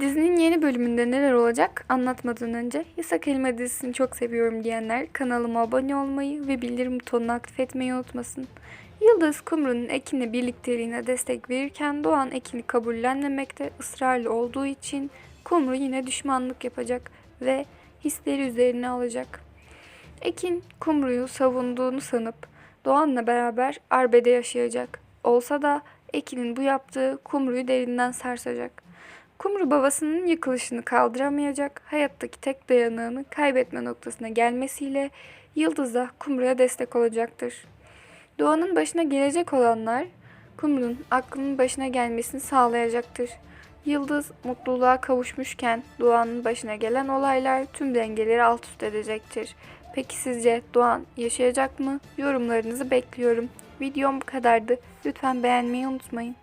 Dizinin yeni bölümünde neler olacak anlatmadan önce Yasak Elma dizisini çok seviyorum diyenler kanalıma abone olmayı ve bildirim butonunu aktif etmeyi unutmasın. Yıldız Kumru'nun Ekin'le birlikteliğine destek verirken Doğan Ekin'i kabullenmemekte ısrarlı olduğu için Kumru yine düşmanlık yapacak ve hisleri üzerine alacak. Ekin Kumru'yu savunduğunu sanıp Doğan'la beraber arbede yaşayacak. Olsa da Ekin'in bu yaptığı Kumru'yu derinden sarsacak. Kumru babasının yıkılışını kaldıramayacak, hayattaki tek dayanağını kaybetme noktasına gelmesiyle Yıldız da Kumru'ya destek olacaktır. Doğan'ın başına gelecek olanlar Kumru'nun aklının başına gelmesini sağlayacaktır. Yıldız mutluluğa kavuşmuşken Doğan'ın başına gelen olaylar tüm dengeleri alt üst edecektir. Peki sizce Doğan yaşayacak mı? Yorumlarınızı bekliyorum. Videom bu kadardı. Lütfen beğenmeyi unutmayın.